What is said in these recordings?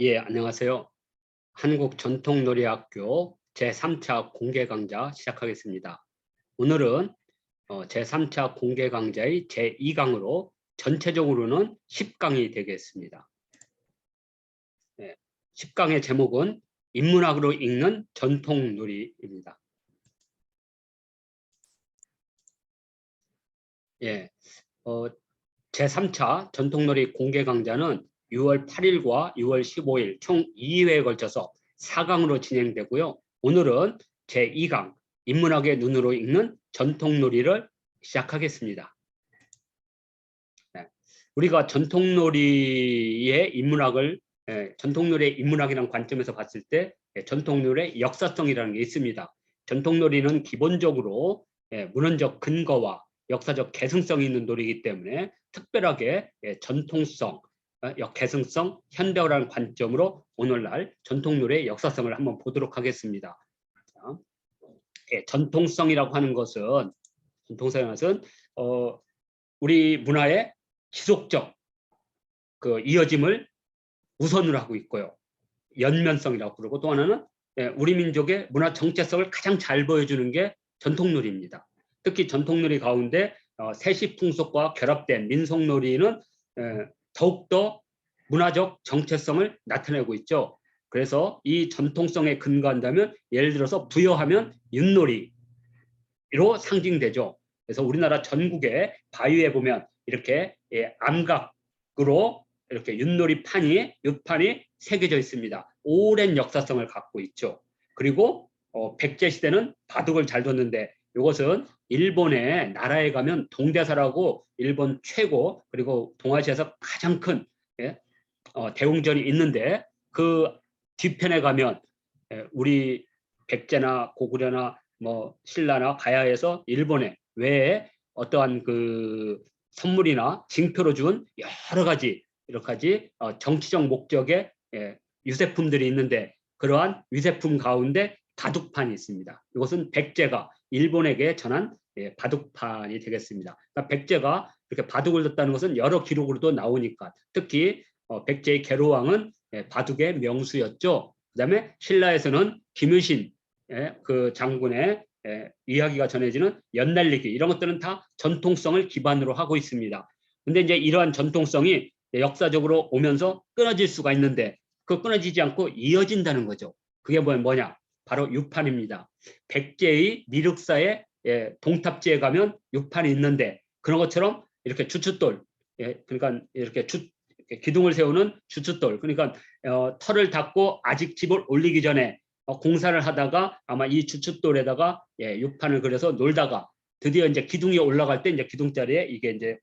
예, 안녕하세요. 한국전통놀이학교 제3차 공개 강좌 시작하겠습니다. 오늘은 어, 제3차 공개 강좌의 제2강으로 전체적으로는 10강이 되겠습니다. 네, 10강의 제목은 인문학으로 읽는 전통놀이입니다. 예, 어, 제3차 전통놀이 공개 강좌는 6월 8일과 6월 15일 총 2회에 걸쳐서 4강으로 진행되고요. 오늘은 제2강 인문학의 눈으로 읽는 전통놀이를 시작하겠습니다. 네. 우리가 전통놀이의 인문학을 예, 전통놀이의 인문학이라는 관점에서 봤을 때 예, 전통놀이의 역사성이라는 게 있습니다. 전통놀이는 기본적으로 예, 문헌적 근거와 역사적 개성성이 있는 놀이이기 때문에 특별하게 예, 전통성, 어, 역개성성, 현대화라는 관점으로 오늘날 전통놀이의 역사성을 한번 보도록 하겠습니다. 자, 예, 전통성이라고 하는 것은 전통성이라는 것은 어, 우리 문화의 지속적 그 이어짐을 우선으로 하고 있고요. 연면성이라고 그러고 또 하나는 예, 우리 민족의 문화 정체성을 가장 잘 보여주는 게 전통놀이입니다. 특히 전통놀이 가운데 어, 세시풍속과 결합된 민속놀이는 에, 더욱더 문화적 정체성을 나타내고 있죠. 그래서 이 전통성에 근거한다면 예를 들어서 부여하면 윷놀이로 상징되죠. 그래서 우리나라 전국에 바위에 보면 이렇게 예, 암각으로 이렇게 윷놀이 판이 윷판이 새겨져 있습니다. 오랜 역사성을 갖고 있죠. 그리고 어, 백제 시대는 바둑을 잘 뒀는데 이것은 일본의 나라에 가면 동대사라고 일본 최고 그리고 동아시아에서 가장 큰 예, 어, 대웅전이 있는데 그 뒤편에 가면 예, 우리 백제나 고구려나 뭐 신라나 가야에서 일본에 외에 어떠한 그 선물이나 징표로 준 여러 가지 여러 가지 어, 정치적 목적의 예, 유세품들이 있는데 그러한 유세품 가운데 바둑판이 있습니다. 이것은 백제가 일본에게 전한 예, 바둑판이 되겠습니다. 그러니까 백제가 이렇게 바둑을 뒀다는 것은 여러 기록으로도 나오니까 특히 어, 백제의 계로왕은 예, 바둑의 명수였죠. 그다음에 신라에서는 김유신 예, 그 장군의 예, 이야기가 전해지는 연날리기 이런 것들은 다 전통성을 기반으로 하고 있습니다. 근데 이제 이러한 전통성이 역사적으로 오면서 끊어질 수가 있는데 그 끊어지지 않고 이어진다는 거죠. 그게 뭐냐? 바로 육판입니다. 백제의 미륵사에 예, 동탑지에 가면 육판이 있는데 그런 것처럼 이렇게 주춧돌 예, 그러니까 이렇게 주, 기둥을 세우는 주춧돌 그러니까 어, 털을 닦고 아직 집을 올리기 전에 어, 공사를 하다가 아마 이 주춧돌에다가 예, 육판을 그려서 놀다가 드디어 이제 기둥이 올라갈 때 이제 기둥자리에 이게 이제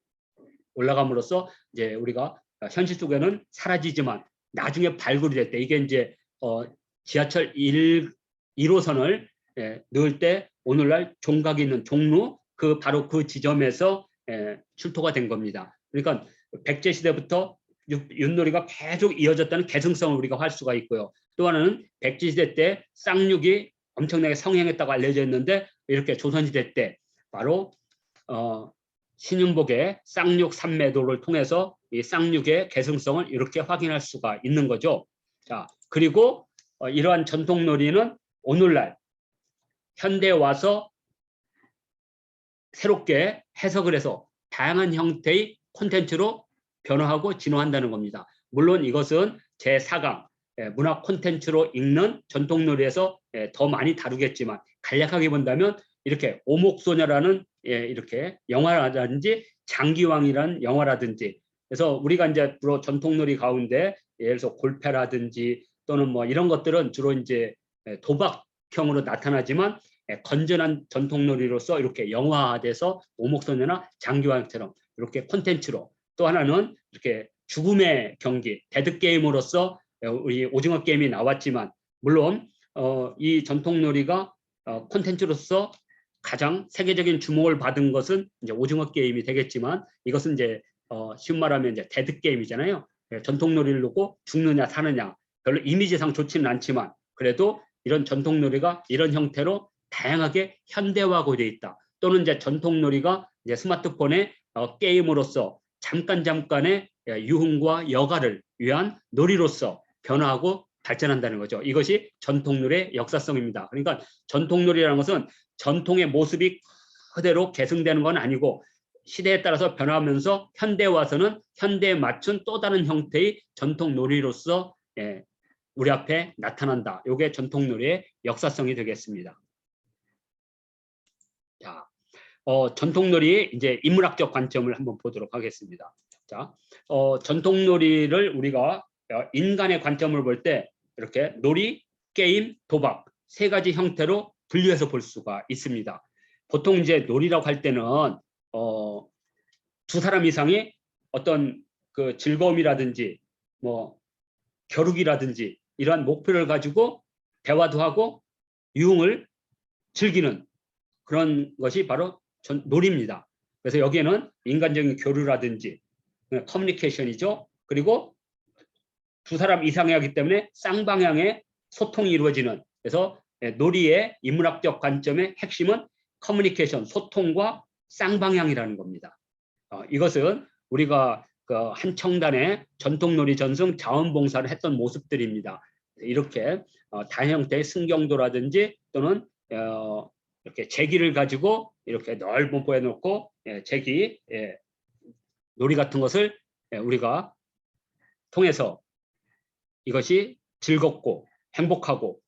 올라감으로써 이제 우리가 현실 속에는 사라지지만 나중에 발굴이 될 때 이게 이제 어, 지하철 1 1호선을 예, 넣을 때 오늘날 종각이 있는 종로 그 바로 그 지점에서 예, 출토가 된 겁니다. 그러니까 백제 시대부터 윷놀이가 계속 이어졌다는 개성성을 우리가 할 수가 있고요. 또 하나는 백제 시대 때 쌍육이 엄청나게 성행했다고 알려져 있는데 이렇게 조선시대 때 바로 어, 신윤복의 쌍육 삼매도를 통해서 이 쌍육의 개성성을 이렇게 확인할 수가 있는 거죠. 자 그리고 어, 이러한 전통놀이는 오늘날 현대에 와서 새롭게 해석을 해서 다양한 형태의 콘텐츠로 변화하고 진화한다는 겁니다. 물론 이것은 제4강 예, 문화 콘텐츠로 읽는 전통놀이에서 예, 더 많이 다루겠지만 간략하게 본다면 이렇게 오목소녀라는 예, 이렇게 영화라든지 장기왕이라는 영화라든지 그래서 우리가 이제 주로 전통놀이 가운데 예를 들어서 골패라든지 또는 뭐 이런 것들은 주로 이제 도박형으로 나타나지만 건전한 전통놀이로서 이렇게 영화화돼서 오목소녀나 장기왕처럼 이렇게 콘텐츠로 또 하나는 이렇게 죽음의 경기 데드게임으로서 우리 오징어 게임이 나왔지만 물론 어, 이 전통놀이가 어, 콘텐츠로서 가장 세계적인 주목을 받은 것은 이제 오징어 게임이 되겠지만 이것은 이제 어, 쉬운 말하면 이제 데드 게임이잖아요. 전통놀이를 놓고 죽느냐 사느냐 별로 이미지상 좋지는 않지만 그래도 이런 전통놀이가 이런 형태로 다양하게 현대화하고 되어 있다. 또는 이제 전통놀이가 이제 스마트폰의 어, 게임으로서 잠깐 잠깐의 유흥과 여가를 위한 놀이로서 변화하고 발전한다는 거죠. 이것이 전통놀이의 역사성입니다. 그러니까 전통놀이라는 것은 전통의 모습이 그대로 계승되는 건 아니고 시대에 따라서 변화하면서 현대에 와서는 현대에 맞춘 또 다른 형태의 전통놀이로서 예, 우리 앞에 나타난다. 이게 전통놀이의 역사성이 되겠습니다. 자, 어, 전통놀이의 이제 인문학적 관점을 한번 보도록 하겠습니다. 자, 어, 전통놀이를 우리가 어, 인간의 관점을 볼 때 이렇게 놀이, 게임, 도박 세 가지 형태로 분류해서 볼 수가 있습니다. 보통 이제 놀이라고 할 때는 어, 두 사람 이상이 어떤 그 즐거움이라든지 뭐 겨루기라든지 이러한 목표를 가지고 대화도 하고 유흥을 즐기는 그런 것이 바로 전, 놀이입니다. 그래서 여기에는 인간적인 교류라든지 커뮤니케이션이죠. 그리고 두 사람 이상이 하기 때문에 쌍방향의 소통이 이루어지는 그래서 예, 놀이의 인문학적 관점의 핵심은 커뮤니케이션, 소통과 쌍방향이라는 겁니다. 어, 이것은 우리가 그 한청단의 전통놀이 전승 자원봉사를 했던 모습들입니다. 이렇게 어, 다형태의 승경도라든지 또는 어, 이렇게 제기를 가지고 이렇게 넓은 보에 놓고 예, 제기 예, 놀이 같은 것을 예, 우리가 통해서 이것이 즐겁고 행복하고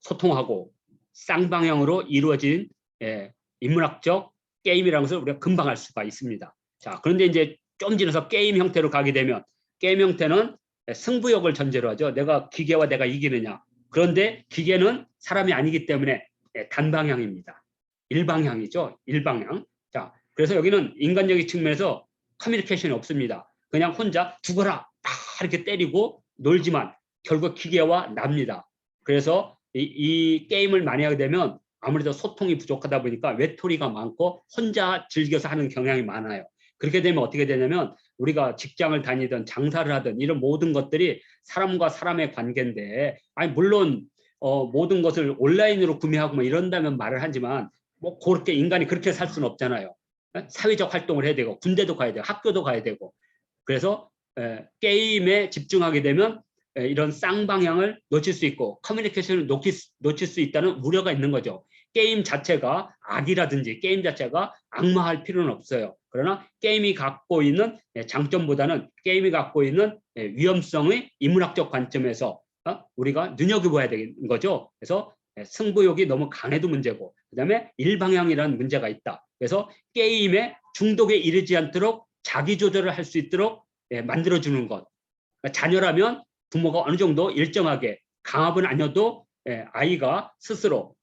소통하고 쌍방향으로 이루어진 예, 인문학적 게임이라는 것을 우리가 금방 알 수가 있습니다. 자, 그런데 이제 좀 지나서 게임 형태로 가게 되면 게임 형태는 승부욕을 전제로 하죠. 내가 기계와 내가 이기느냐. 그런데 기계는 사람이 아니기 때문에 예, 단방향입니다. 일방향이죠. 일방향. 자, 그래서 여기는 인간적인 측면에서 커뮤니케이션이 없습니다. 그냥 혼자 죽어라 다 이렇게 때리고 놀지만 결국 기계와 납니다. 그래서 이, 이 게임을 많이 하게 되면 아무래도 소통이 부족하다 보니까 외톨이가 많고 혼자 즐겨서 하는 경향이 많아요. 그렇게 되면 어떻게 되냐면 우리가 직장을 다니든 장사를 하든 이런 모든 것들이 사람과 사람의 관계인데 아니 물론 어, 모든 것을 온라인으로 구매하고 뭐 이런다면 말을 하지만 뭐 그렇게 인간이 그렇게 살 수는 없잖아요. 예? 사회적 활동을 해야 되고 군대도 가야 되고 학교도 가야 되고 그래서 에, 게임에 집중하게 되면 에, 이런 쌍방향을 놓칠 수 있고 커뮤니케이션을 놓칠, 놓칠 수 있다는 우려가 있는 거죠. 게임 자체가 악이라든지 게임 자체가 악마할 필요는 없어요. 그러나 게임이 갖고 있는 예, 장점보다는 게임이 갖고 있는 예, 위험성의 인문학적 관점에서 어, 우리가 눈여겨봐야 되는 거죠. 그래서 예, 승부욕이 너무 강해도 문제고 그 다음에 일방향이라는 문제가 있다. 그래서 게임에 중독에 이르지 않도록 자기 조절을 할 수 있도록 만들어주는 것. 그러니까 자녀라면 부모가 어느 정도 일정하게 강압은 아니어도 아이가 스스로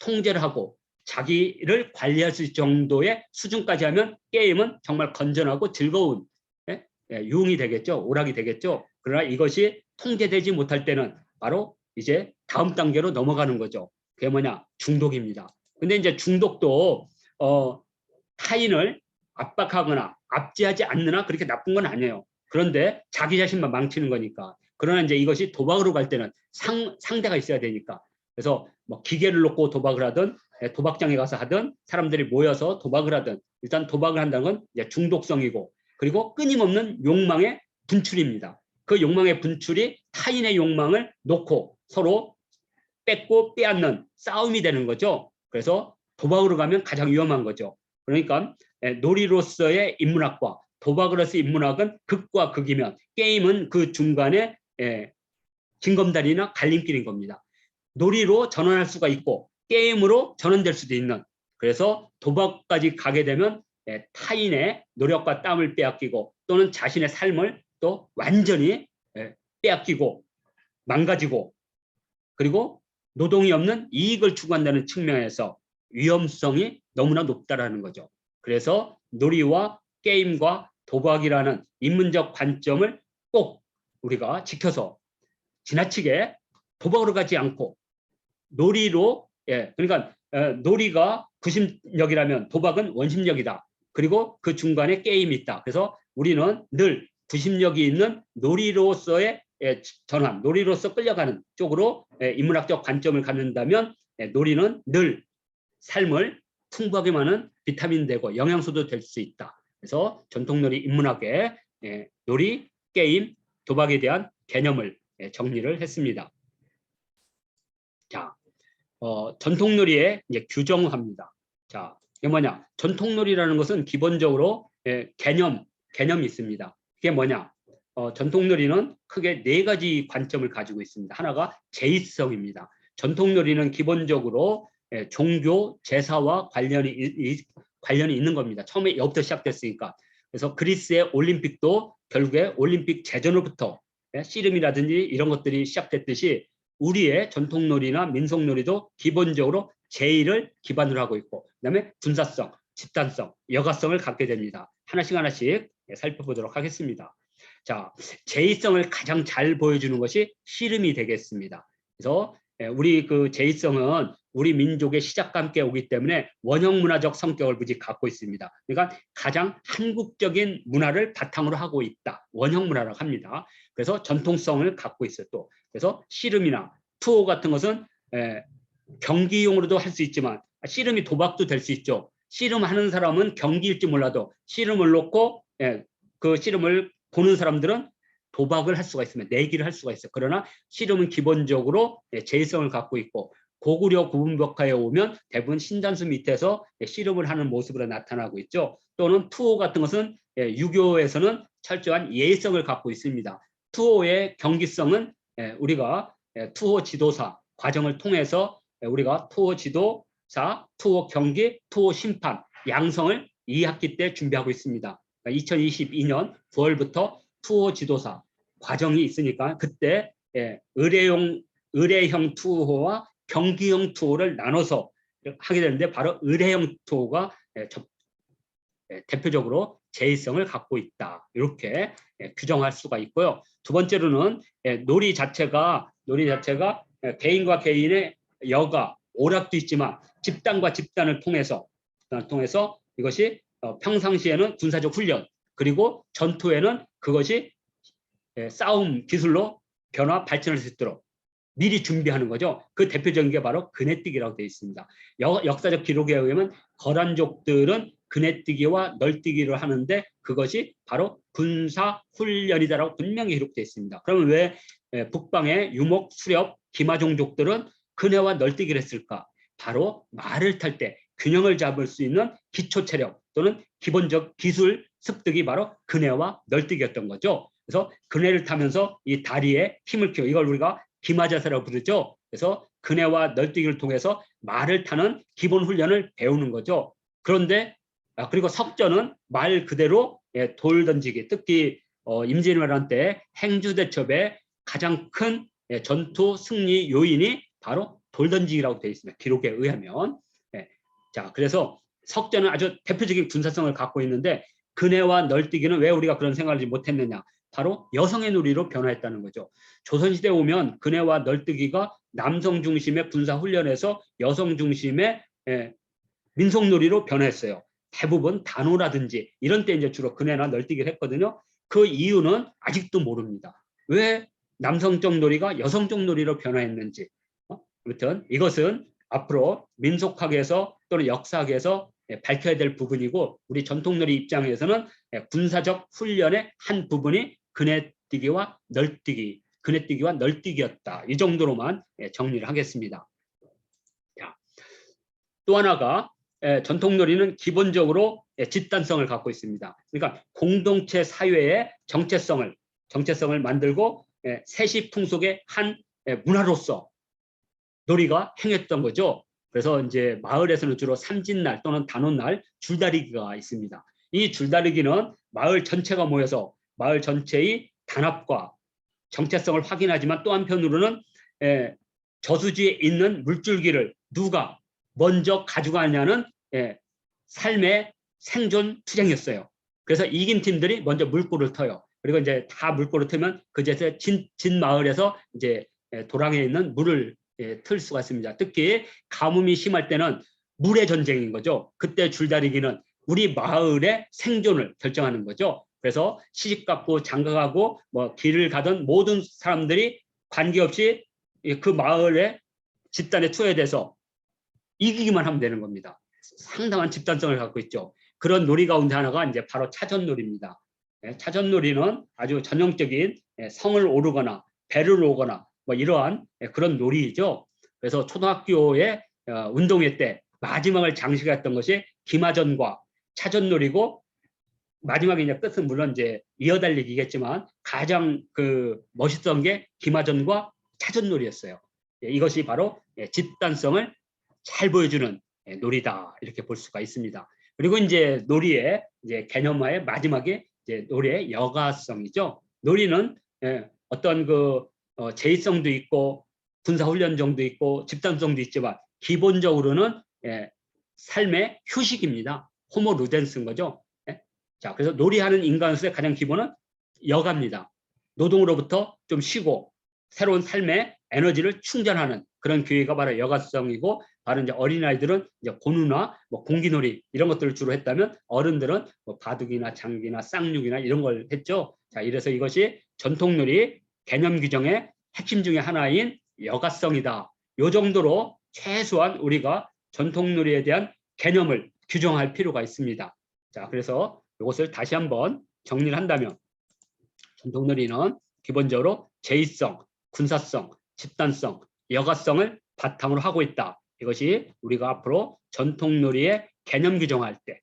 통제를 하고 자기를 관리할 수 정도의 수준까지 하면 게임은 정말 건전하고 즐거운 예? 예, 유흥이 되겠죠. 오락이 되겠죠. 그러나 이것이 통제되지 못할 때는 바로 이제 다음 단계로 넘어가는 거죠. 그게 뭐냐? 중독입니다. 근데 이제 중독도 어, 타인을 압박하거나 압제하지 않느나 그렇게 나쁜 건 아니에요. 그런데 자기 자신만 망치는 거니까. 그러나 이제 이것이 도박으로 갈 때는 상, 상대가 있어야 되니까. 그래서 뭐 기계를 놓고 도박을 하든 예, 도박장에 가서 하든 사람들이 모여서 도박을 하든 일단 도박을 한다는 건 이제 중독성이고 그리고 끊임없는 욕망의 분출입니다. 그 욕망의 분출이 타인의 욕망을 놓고 서로 뺏고 빼앗는 싸움이 되는 거죠. 그래서 도박으로 가면 가장 위험한 거죠. 그러니까 예, 놀이로서의 인문학과 도박으로서의 인문학은 극과 극이면 게임은 그 중간에 예, 징검다리나 갈림길인 겁니다. 놀이로 전환할 수가 있고 게임으로 전환될 수도 있는 그래서 도박까지 가게 되면 예, 타인의 노력과 땀을 빼앗기고 또는 자신의 삶을 또 완전히 예, 빼앗기고 망가지고 그리고 노동이 없는 이익을 추구한다는 측면에서 위험성이 너무나 높다라는 거죠. 그래서 놀이와 게임과 도박이라는 인문적 관점을 꼭 우리가 지켜서 지나치게 도박으로 가지 않고 놀이로 예 그러니까 에, 놀이가 구심력이라면 도박은 원심력이다. 그리고 그 중간에 게임이 있다. 그래서 우리는 늘 구심력이 있는 놀이로서의 예, 전환, 놀이로서 끌려가는 쪽으로 예, 인문학적 관점을 갖는다면 예, 놀이는 늘 삶을 풍부하게 많은 비타민 되고 영양소도 될 수 있다. 그래서 전통놀이 인문학의 예, 놀이, 게임, 도박에 대한 개념을 예, 정리를 했습니다. 자, 어, 전통놀이의 규정합니다. 자, 이게 뭐냐? 전통놀이라는 것은 기본적으로 예, 개념, 개념이 있습니다. 그게 뭐냐? 어, 전통놀이는 크게 네 가지 관점을 가지고 있습니다. 하나가 제의성입니다. 전통놀이는 기본적으로 예, 종교, 제사와 관련이, 이- 이- 관련이 있는 겁니다. 처음에 여부터 시작됐으니까. 그래서 그리스의 올림픽도 결국에 올림픽 제전으로부터 예, 씨름이라든지 이런 것들이 시작됐듯이 우리의 전통놀이나 민속놀이도 기본적으로 제의를 기반으로 하고 있고 그다음에 군사성, 집단성, 여가성을 갖게 됩니다. 하나씩 하나씩 예, 살펴보도록 하겠습니다. 자, 제의성을 가장 잘 보여주는 것이 씨름이 되겠습니다. 그래서 예, 우리 그 제의성은 우리 민족의 시작과 함께 오기 때문에 원형 문화적 성격을 무지 갖고 있습니다. 그러니까 가장 한국적인 문화를 바탕으로 하고 있다. 원형 문화라고 합니다. 그래서 전통성을 갖고 있어요. 또 그래서 씨름이나 투호 같은 것은 에, 경기용으로도 할 수 있지만 씨름이 도박도 될 수 있죠. 씨름하는 사람은 경기일지 몰라도 씨름을 놓고 예, 그 씨름을 보는 사람들은 도박을 할 수가 있으면 내기를 할 수가 있어요. 그러나 씨름은 기본적으로 예, 제의성을 갖고 있고 고구려 구분벽화에 오면 대부분 신단수 밑에서 예, 씨름을 하는 모습으로 나타나고 있죠. 또는 투호 같은 것은 예, 유교에서는 철저한 예의성을 갖고 있습니다. 투호의 경기성은 예, 우리가 예, 투호 지도사 과정을 통해서 예, 우리가 투호 지도사, 투호 경기, 투호 심판 양성을 2학기 때 준비하고 있습니다. 2022년 9월부터 투호 지도사 과정이 있으니까 그때 예, 의뢰용 의뢰형 투호와 경기형 투호를 나눠서 하게 되는데 바로 의뢰형 투호가 예, 접- 예, 대표적으로 제의성을 갖고 있다. 이렇게 예, 규정할 수가 있고요. 두 번째로는 예, 놀이 자체가 놀이 자체가 예, 개인과 개인의 여가 오락도 있지만 집단과 집단을 통해서 집단을 통해서 이것이 어, 평상시에는 군사적 훈련 그리고 전투에는 그것이 예, 싸움 기술로 변화 발전할 수 있도록 미리 준비하는 거죠. 그 대표적인 게 바로 그네뛰기라고 되어 있습니다. 여- 역사적 기록에 의하면 거란족들은 그네뛰기와 널뛰기를 하는데 그것이 바로 군사 훈련이다라고 분명히 기록되어 있습니다. 그러면 왜 예, 북방의 유목, 수렵, 기마종족들은 그네와 널뛰기를 했을까? 바로 말을 탈 때 균형을 잡을 수 있는 기초 체력 또는 기본적 기술 습득이 바로 그네와 널뛰기였던 거죠. 그래서 그네를 타면서 이 다리에 힘을 키워 이걸 우리가 기마자세라고 부르죠. 그래서 그네와 널뛰기를 통해서 말을 타는 기본 훈련을 배우는 거죠. 그런데 아, 그리고 석전은 말 그대로 예, 돌 던지기 특히 어, 임진왜란 때 행주대첩의 가장 큰 예, 전투 승리 요인이 바로 돌 던지기라고 되어 있습니다. 기록에 의하면 예. 자 그래서 석전은 아주 대표적인 군사성을 갖고 있는데 그네와 널뛰기는 왜 우리가 그런 생각을 못했느냐 바로 여성의 놀이로 변화했다는 거죠. 조선시대 오면 그네와 널뛰기가 남성 중심의 군사 훈련에서 여성 중심의 예, 민속놀이로 변했어요. 대부분 단호라든지 이런 때 이제 주로 그네나 널뛰기를 했거든요. 그 이유는 아직도 모릅니다. 왜 남성적 놀이가 여성적 놀이로 변화했는지. 어? 아무튼 이것은 앞으로 민속학에서 또는 역사학에서 예, 밝혀야 될 부분이고 우리 전통놀이 입장에서는 예, 군사적 훈련의 한 부분이 그네뛰기와 널뛰기, 그네뛰기와 널뛰기였다. 이 정도로만 예, 정리를 하겠습니다. 자, 또 하나가 예, 전통놀이는 기본적으로 예, 집단성을 갖고 있습니다. 그러니까 공동체 사회의 정체성을 정체성을 만들고 예, 세시 풍속의 한 예, 문화로서 놀이가 행했던 거죠. 그래서 이제 마을에서는 주로 삼진날 또는 단오날 줄다리기가 있습니다. 이 줄다리기는 마을 전체가 모여서 마을 전체의 단합과 정체성을 확인하지만 또 한편으로는 예, 저수지에 있는 물줄기를 누가 먼저 가져가냐는 예, 삶의 생존 투쟁이었어요. 그래서 이긴 팀들이 먼저 물꼬를 터요. 그리고 이제 다 물꼬를 트면 그제서 진, 진 마을에서 이제 예, 도랑에 있는 물을 예, 틀 수가 있습니다. 특히 가뭄이 심할 때는 물의 전쟁인 거죠. 그때 줄다리기는 우리 마을의 생존을 결정하는 거죠. 그래서 시집갔고 장가가고 뭐 길을 가던 모든 사람들이 관계없이 이그 마을의 집단에 투여돼서 이기기만 하면 되는 겁니다. 상당한 집단성을 갖고 있죠. 그런 놀이 가운데 하나가 이제 바로 차전놀이입니다. 예, 차전놀이는 아주 전형적인 예, 성을 오르거나 배를 오거나 뭐 이러한 예, 그런 놀이죠. 그래서 초등학교의 어, 운동회 때 마지막을 장식했던 것이 기마전과 차전놀이고 마지막에 이제 끝은 물론 이제 이어달리기겠지만 가장 그 멋있던 게 기마전과 차전놀이였어요. 예, 이것이 바로 예, 집단성을 잘 보여주는 예, 놀이다 이렇게 볼 수가 있습니다. 그리고 이제 놀이의 이제 개념화의 마지막에 이제 놀이의 여가성이죠. 놀이는 예, 어떤 그 어, 제의성도 있고 군사훈련정도 있고 집단성도 있지만 기본적으로는 예, 삶의 휴식입니다. 호모 루덴스인 거죠. 예? 자, 그래서 놀이하는 인간으로서의 가장 기본은 여가입니다. 노동으로부터 좀 쉬고 새로운 삶의 에너지를 충전하는 그런 기회가 바로 여가성이고 바로 이제 어린아이들은 이제 고누나 뭐 공기놀이 이런 것들을 주로 했다면 어른들은 뭐 바둑이나 장기나 쌍육이나 이런 걸 했죠. 자, 이래서 이것이 전통놀이 개념 규정의 핵심 중에 하나인 여가성이다. 요 정도로 최소한 우리가 전통놀이에 대한 개념을 규정할 필요가 있습니다. 자, 그래서 이것을 다시 한번 정리를 한다면 전통놀이는 기본적으로 제의성, 군사성, 집단성, 여가성을 바탕으로 하고 있다. 이것이 우리가 앞으로 전통놀이의 개념 규정할 때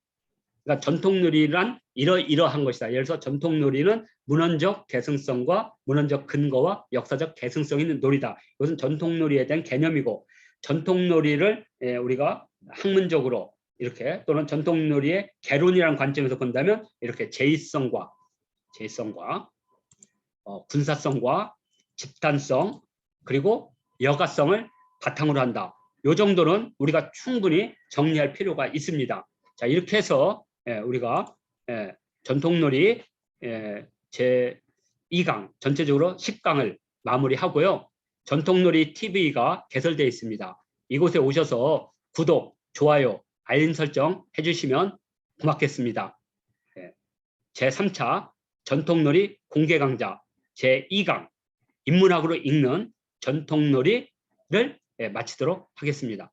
그러니까 전통놀이란 이러 이러한 것이다. 예를 들어서 전통놀이는 문헌적 개성성과 문헌적 근거와 역사적 개성성 있는 놀이다. 이것은 전통놀이에 대한 개념이고 전통놀이를 예, 우리가 학문적으로 이렇게 또는 전통놀이의 개론이라는 관점에서 본다면 이렇게 제의성과 제의성과 어, 군사성과 집단성 그리고 여가성을 바탕으로 한다. 요 정도는 우리가 충분히 정리할 필요가 있습니다. 자 이렇게 해서 예, 우리가 예, 전통놀이 예, 제 2강 전체적으로 10강을 마무리하고요. 전통놀이 TV가 개설되어 있습니다. 이곳에 오셔서 구독, 좋아요, 알림 설정 해주시면 고맙겠습니다. 예, 제 3차 전통놀이 공개 강좌 제 2강 인문학으로 읽는 전통놀이를 예, 마치도록 하겠습니다.